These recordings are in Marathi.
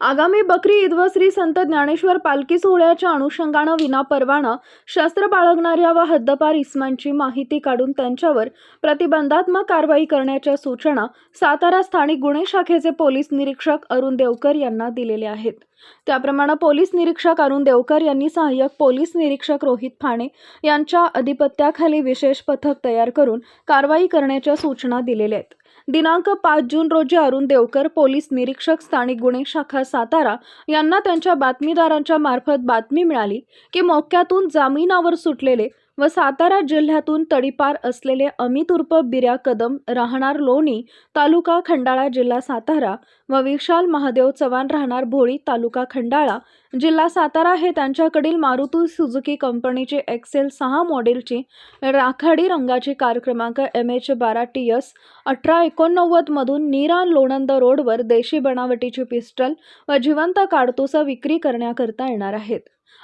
आगामी बकरी ईद व श्री संत ज्ञानेश्वर पालखी सोहळ्याच्या अनुषंगानं विना परवाना शस्त्र बाळगणाऱ्या व हद्दपार इस्मांची माहिती काढून त्यांच्यावर प्रतिबंधात्मक कारवाई करण्याच्या सूचना सातारा स्थानिक गुन्हे शाखेचे पोलीस निरीक्षक अरुण देवकर यांना दिलेल्या आहेत. त्याप्रमाणे पोलीस निरीक्षक अरुण देवकर यांनी सहाय्यक पोलीस निरीक्षक रोहित फाणे यांच्या अधिपत्याखाली विशेष पथक तयार करून कारवाई करण्याच्या सूचना दिलेल्या आहेत. दिनांक पाच जून रोजी अरुण देवकर पोलीस निरीक्षक स्थानिक गुन्हे शाखा सातारा यांना त्यांच्या बातमीदारांच्या मार्फत बातमी मिळाली की मोक्यातून जामिनावर सुटलेले व सातारा जिल्ह्यातून तडीपार असलेले अमित उर्फ बिर्या कदम राहणार लोणी तालुका खंडाळा जिल्हा सातारा व विशाल महादेव चव्हाण राहणार भोळी तालुका खंडाळा. जिल्हा सातारा हे त्यांच्याकडील मारुती सुझुकी कंपनीचे एक्सेल सहा मॉडेलची राखाडी रंगाची कार क्रमांक एम एच बारा टी एस अठरा एकोणनव्वदमधून नीरा लोणंद रोडवर देशी बनावटीची पिस्टल व जिवंत काडतुस विक्री करण्याकरता येणार आहेत.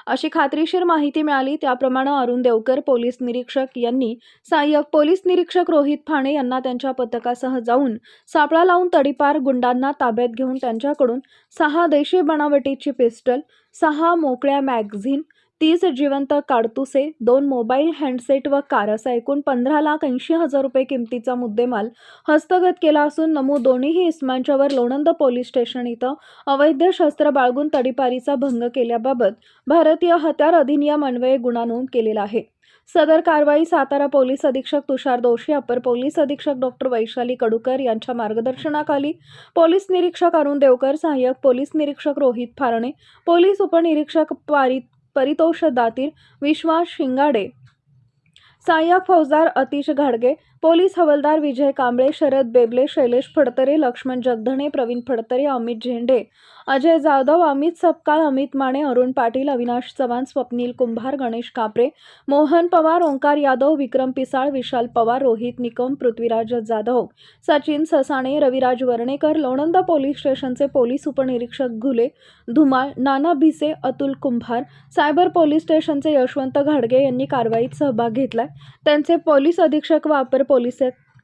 अशी खात्रीशीर माहिती मिळाली त्याप्रमाणे अरुण देवकर पोलीस निरीक्षक यांनी सहाय्यक पोलीस निरीक्षक रोहित फाणे यांना त्यांच्या पथकासह जाऊन सापळा लावून तडीपार गुंडांना ताब्यात घेऊन त्यांच्याकडून सहा देशी बनावटीची पिस्टल सहा मोकळ्या मॅगझिन तीस जिवंत काडतुसे दोन मोबाईल हँडसेट व कार असा एकूण पंधरा लाख ऐंशी हजार रुपये किमतीचा मुद्देमाल हस्तगत केला असून नमू दोन्हीही इस्मांच्यावर लोणंद पोलीस स्टेशन इथं अवैध शस्त्र बाळगून तडीपारीचा भंग केल्याबाबत भारतीय हत्यार अधिनियम अन्वये गुन्हा नोंद केलेला आहे. सदर कारवाई सातारा पोलीस अधीक्षक तुषार दोषी अपर पोलीस अधीक्षक डॉक्टर वैशाली कडूकर यांच्या मार्गदर्शनाखाली पोलीस निरीक्षक अरुण देवकर सहाय्यक पोलीस निरीक्षक रोहित फारणे पोलीस उपनिरीक्षक पारित परितोषदातील विश्वास शिंगाडे. सहाय्यक फौजदार अतिश घाडगे पोलीस हवालदार विजय कांबळे शरद बेबले शैलेश फडतरे लक्ष्मण जगधणे प्रवीण फडतरे अमित झेंडे अजय जाधव अमित सपकाळ अमित माने अरुण पाटील अविनाश चव्हाण स्वप्नील कुंभार गणेश कापरे मोहन पवार ओंकार यादव विक्रम पिसाळ विशाल पवार रोहित निकम पृथ्वीराज जाधव सचिन ससाणे रविराज वर्णेकर लोणंद पोलीस स्टेशनचे पोलीस उपनिरीक्षक घुले धुमाळ नाना भिसे अतुल कुंभार सायबर पोलीस स्टेशनचे यशवंत घाडगे यांनी कारवाईत सहभाग घेतलाय. त्यांचे पोलीस अधीक्षक वापर पोलीस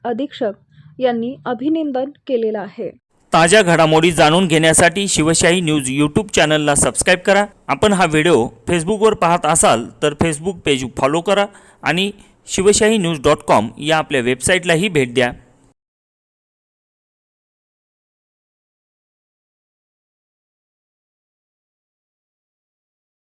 अधीक्षक यांनी अभिनंदन केलेलं आहे. ताज्या घडामोडी जाणून घेण्यासाठी शिवशाही न्यूज यूट्यूब चॅनलला सबस्क्राईब करा. आपण हा व्हिडिओ फेसबुकवर पाहत असाल तर फेसबुक पेज फॉलो करा आणि शिवशाही न्यूज डॉट कॉम या आपल्या वेबसाईटलाही भेट द्या.